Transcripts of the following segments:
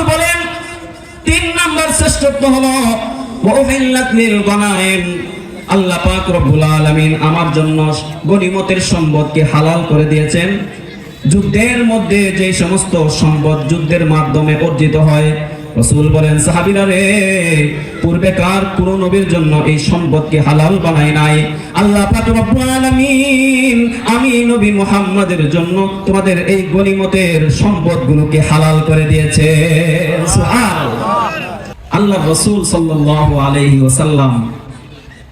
রাসূল বলেন, তিন নাম্বার শ্রেষ্ঠত্ব হলো আল্লাহ পাক রব্বুল আমার জন্য গনিমতের সম্পদকে হালাল করে দিয়েছেন। যুদ্ধের মধ্যে যে সমস্ত সম্পদ যুদ্ধের মাধ্যমে অর্জিত হয় রসুল বলেন, সাহাবিরা রে, পূর্বেকার কোন নবীর জন্য এই সম্পদকে হালাল বানায় নাই। আল্লাহ পাক রব্বুল আলামিন, আমি নবী মুহাম্মাদের জন্য তোমাদের এই গনিমতের সম্পদগুলোকে হালাল করে দিয়েছে। সুবহানাল্লাহ। আল্লাহ রসুল সাল্লাল্লাহু আলাইহি ওয়াসাল্লাম,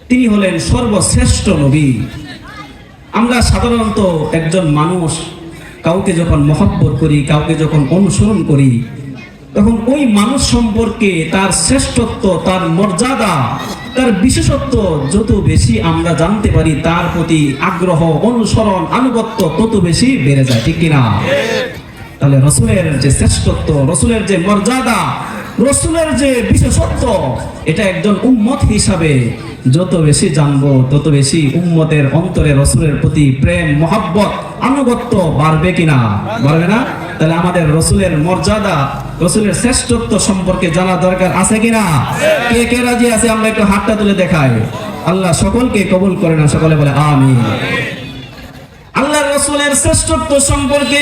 তিনি হলেন সর্বশ্রেষ্ঠ নবী। আমরা সাধারণত একজন মানুষ, কাউকে যখন মহব্বত করি, কাউকে যখন অনুসরণ করি তখন ওই মানুষ সম্পর্কে তার শ্রেষ্ঠত্ব, তার মর্যাদা, তার বিশেষত্ব যত বেশি আমরা জানতে পারি, তার প্রতি আগ্রহ, অনুসরণ, আনুগত্য তত বেশি বেড়ে যায়, ঠিক কিনা? তাহলে রসুলের যে শ্রেষ্ঠত্ব, রসুলের যে মর্যাদা, রসুলের যে বিশেষত্ব, এটা একজন উম্মত হিসাবে যত বেশি জানব, তত বেশি উম্মতের অন্তরে রসুলের প্রতি প্রেম, মহাব্বত, আনুগত্য বাড়বে কিনা? বাড়বে না? তাহলে আমাদের রসুলের মর্যাদা রসুলের শ্রেষ্ঠত্ব সম্পর্কে জানা দরকার আছে কিনা? কে কে রাজি আছে? আমরা একটু হাতটা তুলে দেখাই। আল্লাহ সকলকে কবুল করে না সকলে বলে আমি আল্লাহ রসুলের শ্রেষ্ঠত্ব সম্পর্কে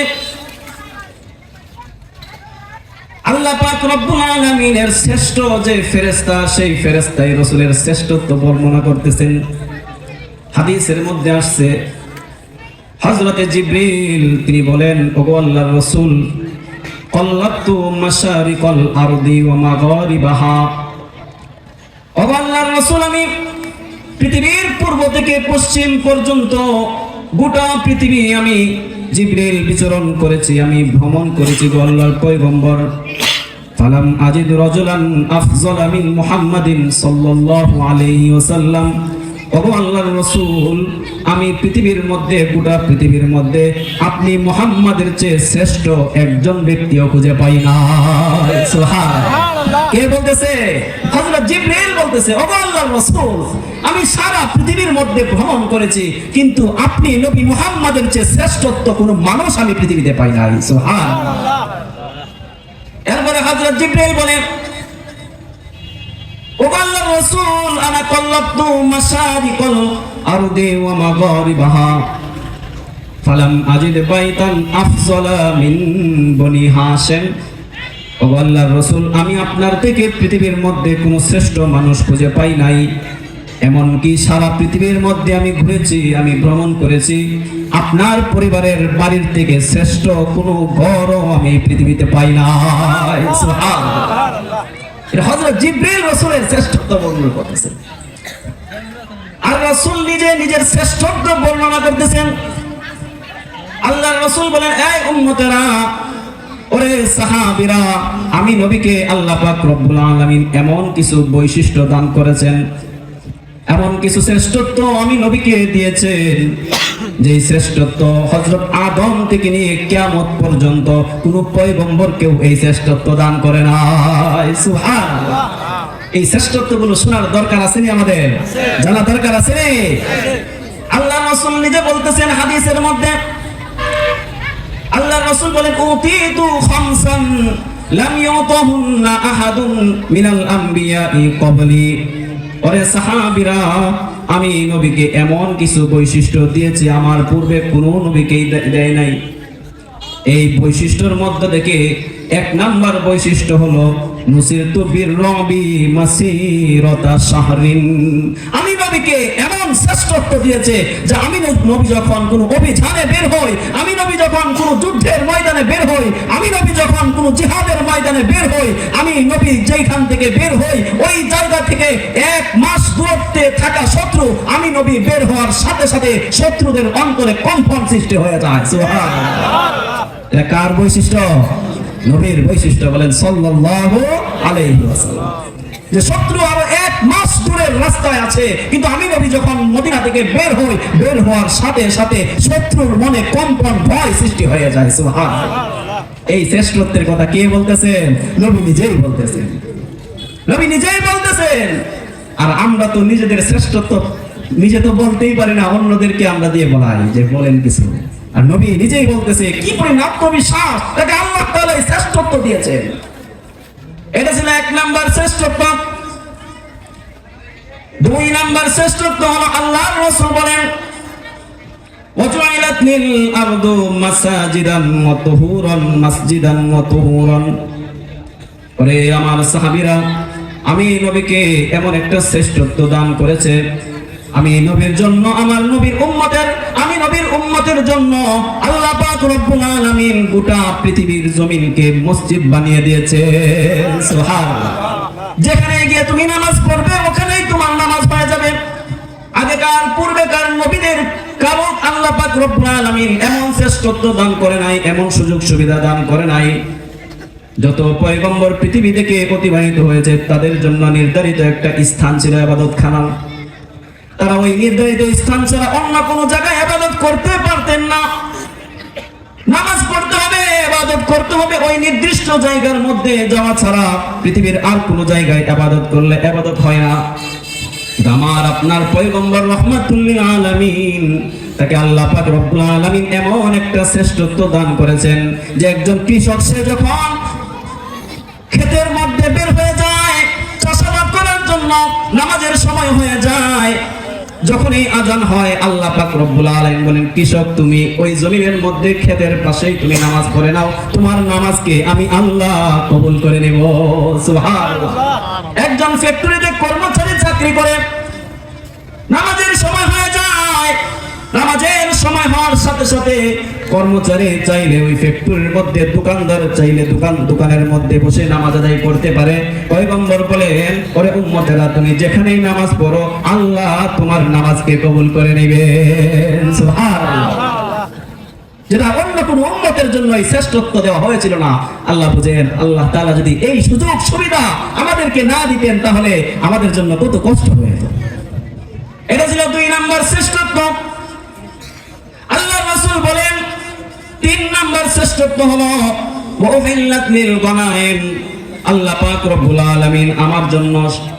আল্লাহ পাক রব্বুল আলামিনের শ্রেষ্ঠ যে ফেরেশতা সেই ফেরেশতাই রাসূলের শ্রেষ্ঠত্ব বর্ণনা করতেছেন। হাদিসের মধ্যে আসছে হযরতে জিবরিল, তিনি বলেন, ওগো আল্লাহর রাসূল কল্লাতু মাশারিকাল আরদি ওয়া মাগারিবাহা। ওগো আল্লাহর আমি পৃথিবীর পূর্ব থেকে পশ্চিম পর্যন্ত গোটা পৃথিবী আমি জিবরিল বিচরণ করেছি, আমি ভ্রমণ করেছি গো আল্লাহর পয়গম্বর। ফালাম আজিদ রাজুলান আফজল মিন মুহাম্মাদিন সাল্লাল্লাহু আলাইহি ওয়াসাল্লাম। আল্লাহর রাসূল, আমি পৃথিবীর মধ্যে, গোটা পৃথিবীর মধ্যে আপনি মুহাম্মাদের চেয়ে শ্রেষ্ঠ একজন ব্যক্তিও খুঁজে পাই না। কে বলতেছে? আমি সারা পৃথিবীর মধ্যে ভ্রমণ করেছি, কিন্তু আপনি নবী মুহাম্মাদের চেয়ে শ্রেষ্ঠত্ব কোনো মানুষ আমি পৃথিবীতে পাই নাই। সুবহানাল্লাহ। এরপরে হযরত জিবরিল বলেন রাসূল ওয়া মিন রসুল, আমি আপনার থেকে পৃথিবীর মধ্যে কোনো শ্রেষ্ঠ মানুষ খুঁজে পাই নাই। এমনকি সারা পৃথিবীর মধ্যে আমি ঘুরেছি, আমি ভ্রমণ করেছি। আপনার পরিবারের বাড়ির থেকে শ্রেষ্ঠ কোনো ঘরও আমি পৃথিবীতে পাই নাই। হযরত জিবরিল রসুলের শ্রেষ্ঠত্ব বর্ণনা করতেছেন আর রসুল নিজে নিজের শ্রেষ্ঠত্ব বর্ণনা করতেছেন। আল্লাহ রসুল বলেন, এই উম্মতেরা, ওরে সাহাবীরা, আমি নবীকে আল্লাহ পাক রব্বুল আলামিন এমন কিছু বৈশিষ্ট্য দান করেছেন, এমন কিছু শ্রেষ্ঠত্ব আমি নবীকে দিয়েছেন। যে শ্রেষ্ঠত্ব হযরত আদম থেকে নিয়ে কিয়ামত পর্যন্ত কোনো পয়গম্বর কেউ এই শ্রেষ্ঠত্ব দান করে না এই শ্রেষ্ঠত্বগুলো শোনার দরকার আছে নি আমাদের? জানা দরকার আছে নি? আল্লাহ রাসূল নিজে বলতেছেন হাদিসের মধ্যে, আল্লাহ রাসূল বলেন, উতিতু খামসান লাম ইউতাহুন্না আহাদুন মিনাল আম্বিয়াই ক্বাবলি ওরে সাহাবীরা আমি এই নবীকে এমন কিছু বৈশিষ্ট্য দিয়েছি, আমার পূর্বে কোনো নবীকেই দেয় নাই। এই বৈশিষ্ট্যর মধ্যে থেকে এক নাম্বার বৈশিষ্ট্য হলো নুসিরতু বীর রবি মাসিরতা শাহরিন। আমি নবীকে এমন শ্রেষ্ঠত্ব দিয়েছে যে আমি নবী যখন কোনো অভিযানে বের হই, আমি নবী যখন কোনো যুদ্ধের ময়দানে বের হই, আমি নবী যখন কোনো জিহাদের ময়দানে বের হই, আমি নবী যেখান থেকে বের হই, ওই জায়গা থেকে এক মাস দূরত্বে থাকা শত্রু আমি নবী বের হওয়ার সাথে সাথে শত্রুদের অন্তরে কম্পন সৃষ্টি হয়ে যায়। সুবহানাল্লাহ। এটা কার বৈশিষ্ট্য? নবীর বৈশিষ্ট্য বলেন সাল্লাল্লাহু আলাইহি ওয়াসাল্লাম। যে শত্রু আরও এক মাস দূরের রাস্তায় আছে, কিন্তু আমি নবী যখন মদিনা থেকে বের হই, বের হওয়ার সাথে সাথে শত্রুর মনে কম্পন, ভয় সৃষ্টি হয়ে যায়, সুবহানাল্লাহ। এই শ্রেষ্ঠত্বের কথা কে বলতেছেন? নবী নিজেই বলতেছেন। নবী নিজেই বলতেছেন। আর আমরা তো নিজেদের শ্রেষ্ঠত্ব, নিজে তো বলতেই পারি না, অন্যদেরকে আমরা দিয়ে বলাই, যে বলেন কিছু। আর নবী নিজেই বলতেছে কি পরিমাণ আত্মবিশ্বাস তাকে আল্লাহ তাআলা এই শ্রেষ্ঠত্ব দিয়েছেন এটা ছিল এক নাম্বার শ্রেষ্ঠত্ব দুই নাম্বার শ্রেষ্ঠত্ব হলো আল্লাহর রাসূল বলেন وجعلت لي الأرض مساجدا وطهورا مسجدا وطهورا ওরে আমার সাহাবীরা আমি নবীকে এমন একটা শ্রেষ্ঠত্ব দান করেছে আমি নবীর জন্য, আমার নবীর উম্মতের, আমি নবীর উম্মতের জন্য আল্লাহ পাক রব্বুল আলামিন গোটা পৃথিবীর জমিনকে মসজিদ বানিয়ে দিয়েছে। সুবহানাল্লাহ। যেখানে গিয়ে তুমি নামাজ পড়বে, ওখানেই তোমার নামাজ পাওয়া যাবে। আগেকার, পূর্বেকার নবীদের কারণ আল্লাহ পাক রব্বুল আলামিন এমন শ্রেষ্ঠত্ব দান করে নাই, এমন সুযোগ সুবিধা দান করে নাই। যত পয়গম্বর পৃথিবী থেকে অতিবাহিত হয়েছে, তাদের জন্য নির্ধারিত একটা স্থান ছিল আবাদত খানা তারা ওই নির্ধারিত স্থান ছাড়া অন্য কোনো জায়গায় আবাদত করতে পারতেন না। নামাজ পড়তে হবে, আবাদত করতে হবে, ওই নির্দিষ্ট জায়গার মধ্যে যাওয়া ছাড়া পৃথিবীর আর কোনো জায়গায় আবাদত করলে আবাদত হয় না। আমার আপনার পয়গম্বর রহমাতুল্লিল আলামিন, তাকে আল্লাহ পাক রব্বুল আলামিন এমন একটা শ্রেষ্ঠত্ব দান করেছেন যে একজন কৃষক, সে যখন ক্ষেতের মধ্যে বের হয়ে যায়, চাষাবাদ করার জন্য নামাজের সময় হয়ে যায় যখনই আজান হয়, আল্লাহ পাক আলামিন বলেন, কৃষক, তুমি ওই জমিনের মধ্যে ক্ষেতের পাশেই তুমি নামাজ পড়ে নাও। তোমার নামাজকে আমি আল্লাহ কবুল করে নেব। একজন ফ্যাক্টরিতে কর্মচারী চাকরি করে। নামাজের সময় হয়ে যায়। নামাজের সময় হওয়ার সাথে সাথে কর্মচারী চাইলে ওই ফ্যাক্টরির মধ্যে, দোকানদার চাইলে দোকান, দোকানের মধ্যে বসে নামাজ আদায় করতে পারে। পয়গম্বর বলেন, ওরে উম্মতেরা, তুমি যেখানেই নামাজ পড়ো, আল্লাহ তোমার নামাজকে কবুল করে সুবহানাল্লাহ। যেটা অন্য কোন জন্য এই শ্রেষ্ঠত্ব দেওয়া হয়েছিল না। আল্লাহ বুঝেন, আল্লাহ তাআলা যদি এই সুযোগ, সুবিধা আমাদেরকে না দিতেন, তাহলে আমাদের জন্য কত কষ্ট হয়ে যেত। এটা ছিল দুই নাম্বার শ্রেষ্ঠত্ব। রাসূল বলেন, তিন নাম্বার শ্রেষ্ঠত্ব হলো আল্লাহ পাক রব্বুল আমার জন্য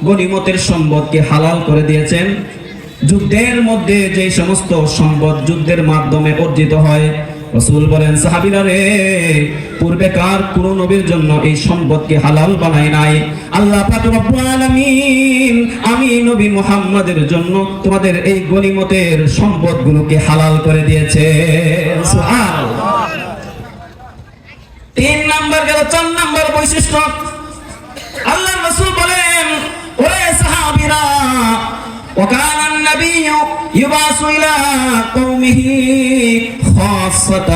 গনিমতের সম্পদকে হালাল করে দিয়েছেন। যুদ্ধের মধ্যে যে সমস্ত সম্পদ যুদ্ধের মাধ্যমে অর্জিত হয়, রসুল বলেন, সাহাবিরা রে কোন নবীর জন্য এই সম্পদকে হালাল বানায় নাই? আল্লাহ আলামিন, আমি নবী মুহাম্মাদের জন্য তোমাদের এই গনিমতের সম্পদগুলোকে হালাল করে দিয়েছে সুবহানাল্লাহ তিন নাম্বার গেল চার নাম্বার বৈশিষ্ট্য আল্লাহ রসুল বলেন ওরে সাহাবীরা وكان النبي يبعث إلى قومه خاصة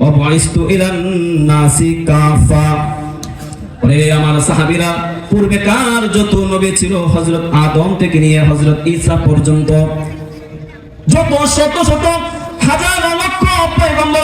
وبعثت إلى الناس كافة ওরে আমার সাহাবীরা পূর্বেকার যত নবী ছিল হযরত আদম থেকে নিয়ে হযরত ঈসা পর্যন্ত যত শত শত হাজার লক্ষ পয়গম্বর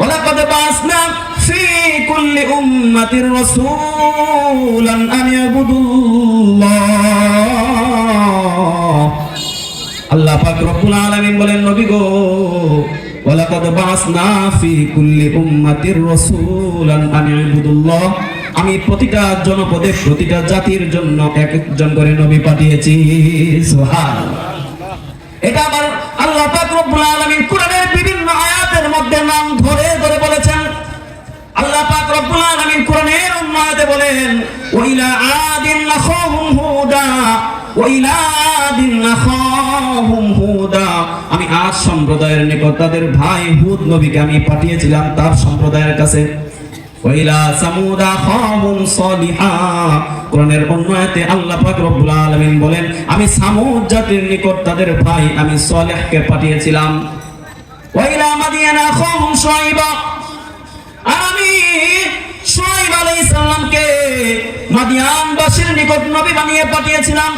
ওয়ালাকাদ বাসনা ফি কুল্লি উম্মাতির রাসূলান আন ইয়াবুদুল্লাহ। আল্লাহ পাক রব্বুল আলামিন বলেন, নবী গো আমি প্রতিটা জনপদে প্রতিটা জাতির জন্য এক একজন করে নবী পাঠিয়েছি এটা আবার আল্লাহ পাক রব্বুল আলামিন আয়াতের নাম ধরে ধরে বলেছেন। আল্লাহ পাক রব্বুল আলামিন কোরআনের অন্য বলেন ওয়াইলা আদিন লাখাহুম হুদা ওয়াইলা আদিন লাখাহুম হুদা। আমি আদ সম্প্রদায়ের নিকট তাদের ভাই হুদ নবীকে আমি পাঠিয়েছিলাম তার সম্প্রদায়ের কাছে। ওয়াইলা সামুদা খাহুম সলিহা। কোরআনের অন্য আয়াতে আল্লাহ পাক রব্বুল আলামিন বলেন, আমি সামুদ জাতির নিকট তাদের ভাই, আমি সলেহকে পাঠিয়েছিলাম। ওয়াইলা মাদিয়ানা নিকট নবী বানিয়ে পাঠিয়েছিলাম।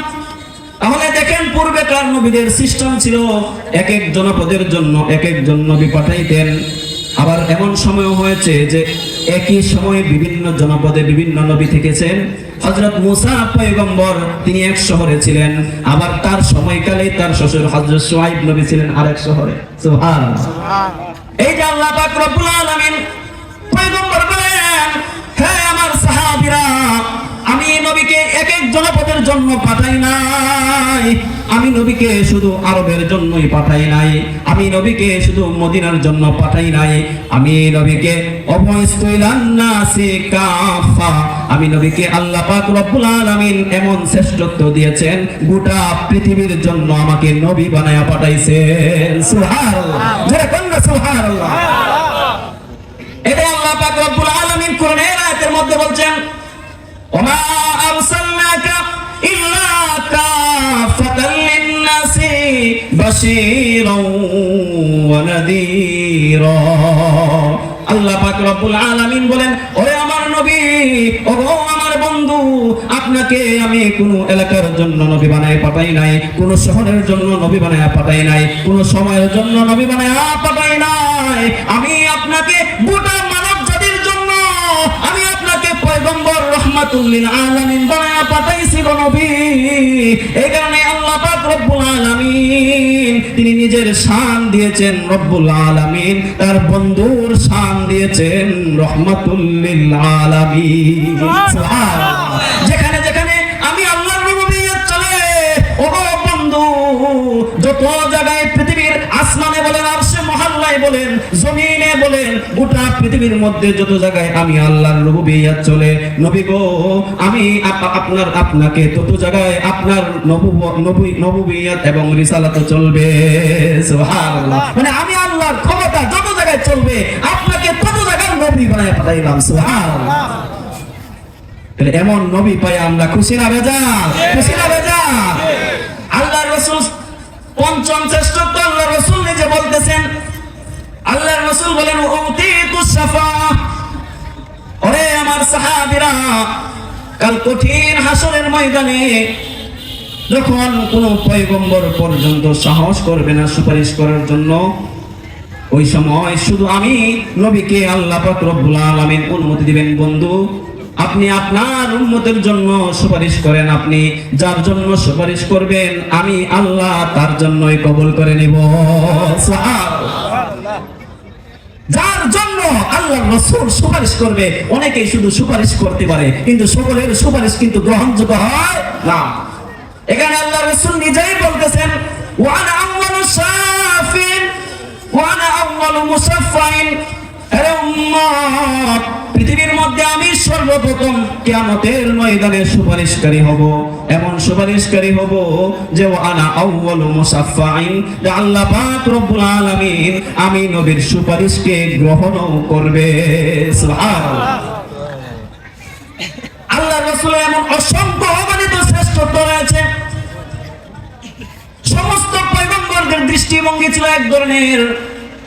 তাহলে দেখেন, পূর্বেকার নবীদের সিস্টেম ছিল এক এক জনপদের জন্য এক একজন নবী পাঠাইতেন। আবার এমন সময়ও হয়েছে যে একই সময়ে বিভিন্ন জনপদে বিভিন্ন নবী থেকেছেন। হজরত মুসা পয়গম্বর তিনি এক শহরে ছিলেন। আবার তার সময়কালে তার শ্বশুর হজরত সোহাইব নবী ছিলেন আরেক শহরে। এই যে আল্লাহ পাক রব্বুল আলামিন পয়গম্বর বলেন হে আমার সাহাবীরা আমি নবীকে এক এক জনপদের জন্য পাঠাই নাই। আমি নবীকে শুধু আরবের জন্যই পাঠাই নাই। আমি নবীকে শুধু মদিনার জন্য পাঠাই নাই। আমি নবীকে আমি নবীকে আল্লাহ পাক রব্বুল আলামিন এমন শ্রেষ্ঠত্ব দিয়েছেন গোটা পৃথিবীর জন্য আমাকে নবী বানায়া পাঠাইছেন। সুবহানাল্লাহ। জোরে সুবহানাল্লাহ। এটাই আল্লাহ পাক রব্বুল আলামিন কোরআনের আয়াতের মধ্যে বলছেন আল্লাহ পাক রব্বুল আলামিন বলেন, ওরে আমার নবী, ওগো আমার বন্ধু, আপনাকে আমি কোন এলাকার জন্য নবী বানায় পাঠাই নাই, কোন শহরের জন্য নবী বানায় পাঠাই নাই, কোন সময়ের জন্য নবী বানায় পাঠাই নাই। আমি আপনাকে তিনি নিজের শান দিয়েছেন রব্বুল আলামিন, তার বন্ধুর শান দিয়েছেন সুবহানাল্লাহ। যেখানে যেখানে আমি আল্লাহর চলে ও বন্ধু, যত জায়গায় পৃথিবীর আসমানে বলেন, আরশে মহল্লায় বলেন গোটা পৃথিবীর মধ্যে যত জায়গায় আমি আল্লাহর রুবুবিয়্যত চলে, নবী গো, আমি আপনার, আপনাকে তত জায়গায় আপনার নবুব- নবী- নবুবিয়্যত এবং রিসালাত চলবে। সুবহানাল্লাহ। মানে আমি আল্লাহর ক্ষমতা যত জায়গায় চলবে, আপনাকে তত জায়গায় নবী বানায় পাঠাইলাম। সুবহানাল্লাহ। তাহলে এমন নবী পাই আমরা খুশি না বেজা খুশি না বেজা আল্লাহ রসুল পঞ্চম শ্রেষ্ঠত্ব আল্লাহ রসুল নিজে বলতেছেন আল্লাহ রসুল বলেন ওরে আমার সাহাবীরা, কাল কঠিন হাসরের ময়দানে যখন কোন পয়গম্বর পর্যন্ত সাহস করবে না সুপারিশ করার জন্য, ওই সময় শুধু আমি নবীকে আল্লাহ রব্বুল আলামিন অনুমতি দিবেন, বন্ধু, আপনি আপনার উম্মতের জন্য সুপারিশ করেন, আপনি যার জন্য সুপারিশ করবেন, আমি আল্লাহ তার জন্যই কবল করে নিব। যার জন্য আল্লাহ রসুল সুপারিশ করবে, অনেকেই শুধু সুপারিশ করতে পারে, কিন্তু সকলের সুপারিশ কিন্তু গ্রহণযোগ্য হয় না। এখানে আল্লাহ রসুল নিজেই বলতেছেন ওয়ান আউয়ালু সাফিন ওয়ান আউয়ালু মুসাফফাইন সর্বপ্রথম কিয়ামতের ময়দানে সুপারিশকারী হব। এমন সুপারিশকারী হব যে আনা আউয়ালু মুসাফফাইন। যে আল্লাহ পাক রব্বুল আলামিন আমি নবীর সুপারিশকে গ্রহণও করবে। সুবহানাল্লাহ। আল্লাহ রাসূলের এমন অসংখ্য অগণিত শ্রেষ্ঠত্ব রয়েছে। সমস্ত পয়গম্বরদের দৃষ্টিভঙ্গি ছিল এক ধরনের,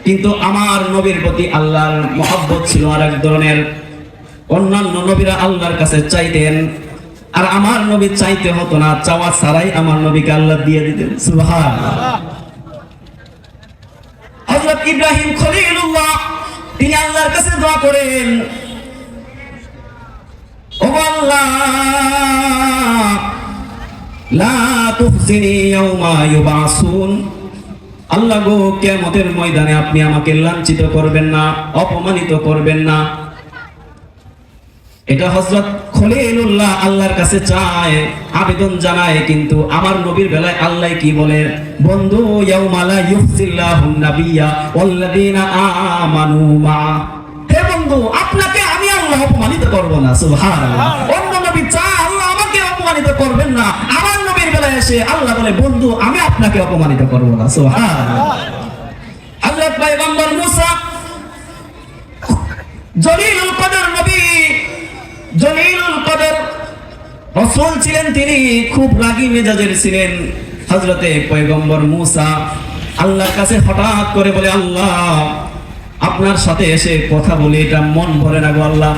কিন্তু আমার নবীর প্রতি আল্লাহর মহব্বত ছিল আর এক ধরনের। অন্যান্য নবীরা আল্লাহর কাছে চাইতেন, আর আমার নবী চাইতে হতো না, চাওয়া ছাড়াই আমার নবীকে আল্লাহ দিয়ে দিতেন। হযরত ইব্রাহিম তিনি আল্লাহর কাছে দোয়া করেন আল্লাহ গো, কিয়ামতের ময়দানে আপনি আমাকে লাঞ্ছিত করবেন না, অপমানিত করবেন না। এটা হযরত খলিলুল্লাহ আল্লাহর কাছে চায়, আবেদন জানায়, কিন্তু আমার নবীর বেলায় আল্লাহ কি বলে? বন্ধু আপনাকে আমি আল্লাহ অপমানিত করব না, সুবহানাল্লাহ। অন্য নবী চায়, আল্লাহ আমাকে অপমানিত করবেন না। আমার নবীর বেলায় এসে আল্লাহ বলে, বন্ধু, আমি আপনাকে অপমানিত করব না, সুবহানাল্লাহ। হযরত পয়গম্বর মুসা, জলিলুল কদর কদর। রসুল ছিলেন তিনি, খুব মেজাজের ছিলেন হজরতে পয়গম্বর মুসা। আল্লাহর কাছে হঠাৎ করে বলে, আল্লাহ, আপনার সাথে এসে কথা এটা মন ভরে না গো আল্লাহ।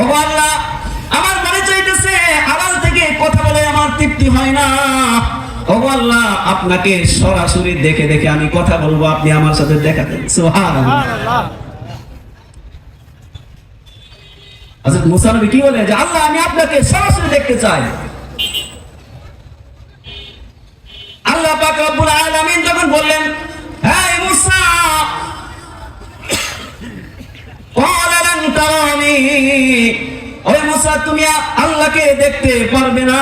ও আল্লাহ, আমার মনে চাইতেছে, আড়াল থেকে কথা বলে আমার তৃপ্তি হয় না। ও আল্লাহ, আপনাকে সরাসরি দেখে দেখে আমি কথা বলব, আপনি আমার সাথে দেখা দেন। হযরত মুসা নবী কি বলে যে আল্লাহ আমি আপনাকে সরাসরি দেখতে চাই আল্লাহ পাক রব্বুল আলামিন যখন বললেন হে মুসা قال لن تراني ওই মুসা তুমি আল্লাহকে দেখতে পারবে না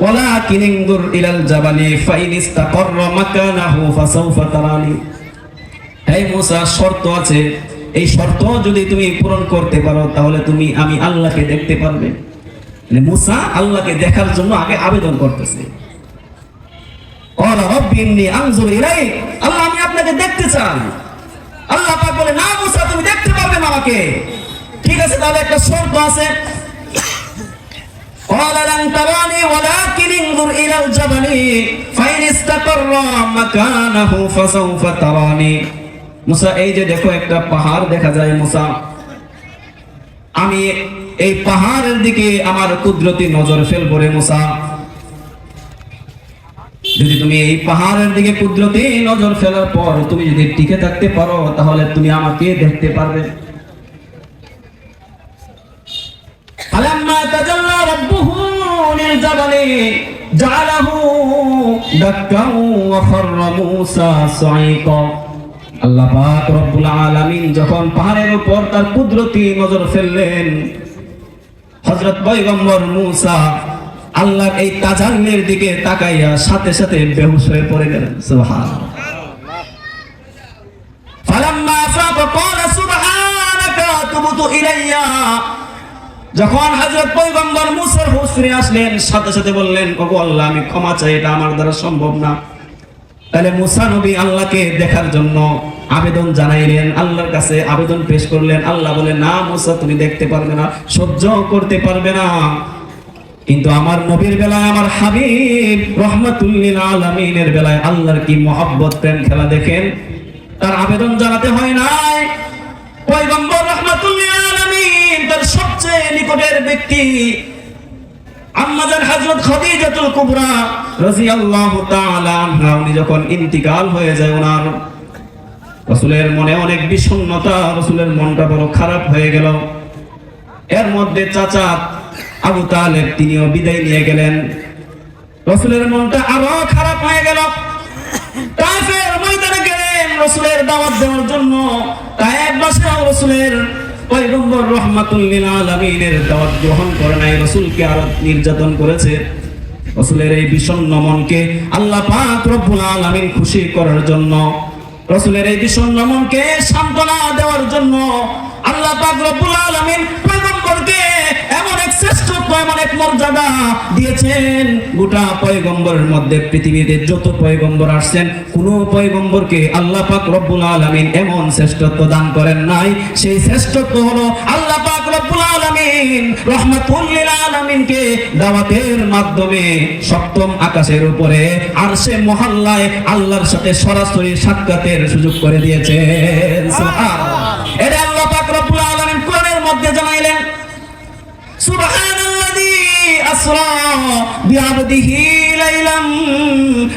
ولكن انظر الى الجبل فإن استقر مكانه فسوف تراني হে মুসা শর্ত আছে এই শর্ত যদি তুমি পূরণ করতে পারো তাহলে তুমি আমি আল্লাহকে দেখতে পারবে মানে মুসা আল্লাহকে দেখার জন্য আগে আবেদন করতেছে قال رب إني أنظر إليك আল্লাহ আমি আপনাকে দেখতে চাই আল্লাহ পাক বলে না মুসা তুমি দেখতে পারবে না আমাকে ঠিক আছে তাহলে একটা শর্ত আছে قال لن تراني ولكن انظر إلى الجبل فإن استقر مكانه فسوف تراني মুসা, এই যে দেখো একটা পাহাড় দেখা যায় মুসা। আমি এই পাহাড়ের দিকে আমার কুদরতি নজর ফেলব রে মুসা। যদি তুমি এই পাহাড়ের দিকে কুদরতি নজর ফেলার পর তুমি যদি টিকে থাকতে পারো, তাহলে তুমি আমাকে দেখতে পারবে। জালাহু দাক্কাউ ওয়া ফাররা মূসা সাইকা। আল্লাহ পাক রব্বুল আলামিন যখন পাহাড়ের উপর তার কুদরতি নজর ফেললেন, হযরত পয়গম্বর মূসা আল্লাহর এই তাজাল্লির দিকে তাকাইয়া সাথে সাথে বেহুশ হয়ে পড়ে গেলেন। সুবহানাল্লাহ। ফালাম্মা আফাকা ক্বালা, সুবহানাকা তুবতু ইলাইয়া। যখন হযরত পয়গম্বর মুসার হুঁশ ফিরে আসলেন, সাথে সাথে বললেন, ওগো আল্লাহ, আমি ক্ষমা চাই, এটা আমার দ্বারা সম্ভব না। তাহলে মুসা নবী আল্লাহকে দেখার জন্য আবেদন জানাইলেন, আল্লাহর কাছে আবেদন পেশ করলেন, আল্লাহ বলে, না মুসা, তুমি দেখতে পারবে না, সহ্য করতে পারবে না। কিন্তু আমার নবীর বেলায়, আমার হাবিব রহমাতুল্লিল আলামিনের বেলায় আল্লাহর কি মহব্বত, প্রেম খেলা দেখেন? তার আবেদন জানাতে হয় নাই। পয়গম্বর রহমাতুল্লিল আলামিন তার সবচেয়ে নিকটের ব্যক্তি আম্মাজান হযরত খাদিজাতুল কুবরা রাদিয়াল্লাহু তাআলা আনহা, উনি যখন ইন্তিকাল হয়ে যায় ওনার রাসূলের মনে অনেক বিষণ্ণতা, রাসূলের মনটা বড় খারাপ হয়ে গেল। এর মধ্যে চাচা আবু তালেব তিনিও বিদায় নিয়ে গেলেন। রাসূলের মনটা আরও খারাপ হয়ে গেল। তাইফের ময়দানে গেলেন রাসূলের দাওয়াত দেওয়ার জন্য। তাইফ বাসায় রাসূলের পয়গম্বর রহমাতুল লিল আলামিনের দাওয়াত গ্রহণ করে নাই, রসুলকে আরও নির্যাতন করেছে। রসুলের এই বিষণ্ণ মনকে আল্লাহ পাক রব্বুল আলামিন খুশি করার জন্য, রসুলের এই বিষণ্ণ মনকে সান্ত্বনা দেওয়ার জন্য আল্লাহ পাক রব্বুল আলামিন পয়গম্বরকে এমন এক শ্রেষ্ঠত্ব এমন এক মর্যাদা দিয়েছেন। গোটা পয়গম্বরের মধ্যে পৃথিবীতে যত পয়গম্বর আসছেন, কোন পয়গম্বরকে আল্লাহ পাক রব্বুল এমন শ্রেষ্ঠত্ব দান করেন নাই। সেই শ্রেষ্ঠত্ব হলো আল্লাহ পাক মাধ্যমে সপ্তম আকাশের উপরে মহল্লায় আল্লাহর সাথে সরাসরি সাক্ষাতের সুযোগ করে দিয়েছেন। আল্লাহ পাক রব্বুল আলামিন কোরআনের মধ্যে জানাইলেন সুবহানাল্লাযী আসরা বিআবদিহি লাইলাম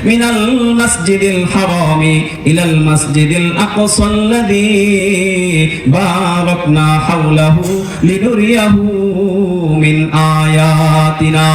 মিনাল মাসজিদিল হারামি ইলাল মাসজিদিল আকসা আল্লাযী বারাকনা হাওলাহু লিনুরিয়াহু মিন আয়াতিনা।